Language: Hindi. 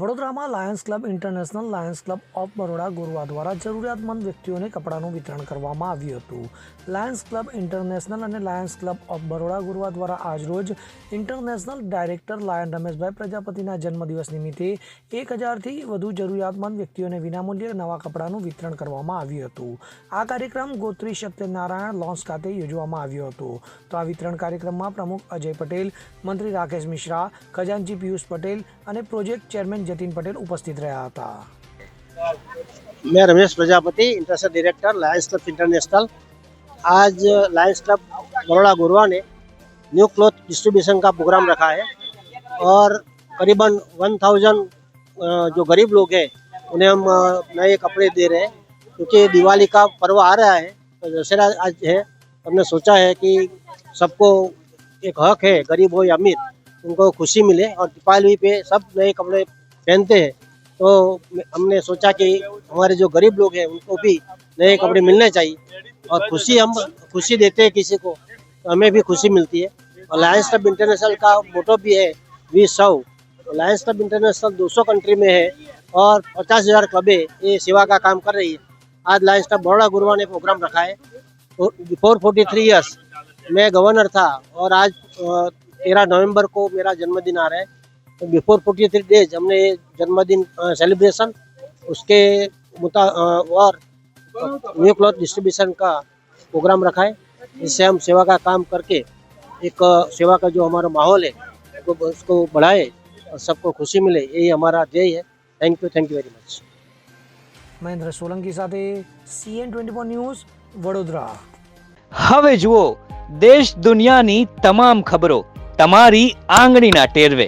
વડોદરામાં lions club international lions club of Baroda Gorwa દ્વારા જરૂરિયાતમંદ વ્યક્તિઓને કપડાનું વિતરણ કરવામાં આવ્યું હતું. લાયન્સ ક્લબ ઇન્ટરનેશનલ અને lions club of Baroda Gorwa દ્વારા આજરોજ ઇન્ટરનેશનલ ડાયરેક્ટર લાયન રમેશભાઈ પ્રજાપતિના જન્મદિવસ નિમિત્તે એક હજારથી વધુ જરૂરિયાતમંદ વ્યક્તિઓને વિનામૂલ્યે નવા કપડાનું વિતરણ કરવામાં આવ્યું હતું. આ કાર્યક્રમ ગોત્રી સત્યનારાયણ લોન્સ ખાતે યોજવામાં આવ્યો હતો. તો આ વિતરણ કાર્યક્રમમાં પ્રમુખ અજય પટેલ, મંત્રી રાકેશ મિશ્રા ખજાનજી પિયુષ પટેલ અને પ્રોજેક્ટ ચેરમેન जतिन पटेल उपस्थित रहा था। मैं Ramesh Prajapati international director lions club international आज लायंस क्लब बड़ोड़ा गुरुआ ने न्यू क्लोथ डिस्ट्रीब्यूशन का प्रोग्राम रखा है और करीबन 1000 जो गरीब लोग हैं, उन्हें हम नए कपड़े दे रहे हैं। क्योंकि दिवाली का पर्व आ रहा है तो दशहरा आज है, हमने सोचा है कि सबको एक हक है, गरीब हो या अमीर, उनको खुशी मिले और दीपावली पे सब नए कपड़े पहनते हैं। तो हमने सोचा कि हमारे जो गरीब लोग हैं, उनको भी नए कपड़े मिलने चाहिए। और खुशी हम, खुशी देते हैं किसी को तो हमें भी खुशी मिलती है। और लायंस क्लब इंटरनेशनल का मोटो भी है वी सौ लायंस क्लब इंटरनेशनल 200 कंट्री में है और पचास हज़ार क्लबें ये सेवा का काम कर रही है। आज लायंस क्लब बड़ोड़ा गुरुआ ने प्रोग्राम रखा है। बिफोर फोर्टी थ्री ईयर्स मैं गवर्नर था और आज तेरह नवंबर को मेरा जन्मदिन आ रहा है। बिफोर फोर्टी थ्री डेज हमने ये जन्मदिन सेलिब्रेशन उसके मुता अ, और न्यू क्लॉथ डिस्ट्रीब्यूशन का प्रोग्राम रखा है इससे हम सेवा का काम करके एक अ, सेवा का जो हमारा माहौल है उसको उसको बढ़ाए और सबको खुशी मिले यही हमारा ध्येय है thank you thank you very much Mahendra Solanki સાથે CN twenty four news Vadodara હવે જુઓ દેશ દુનિયાની તમામ ખબરો તમારી આંગળીના ટેરવે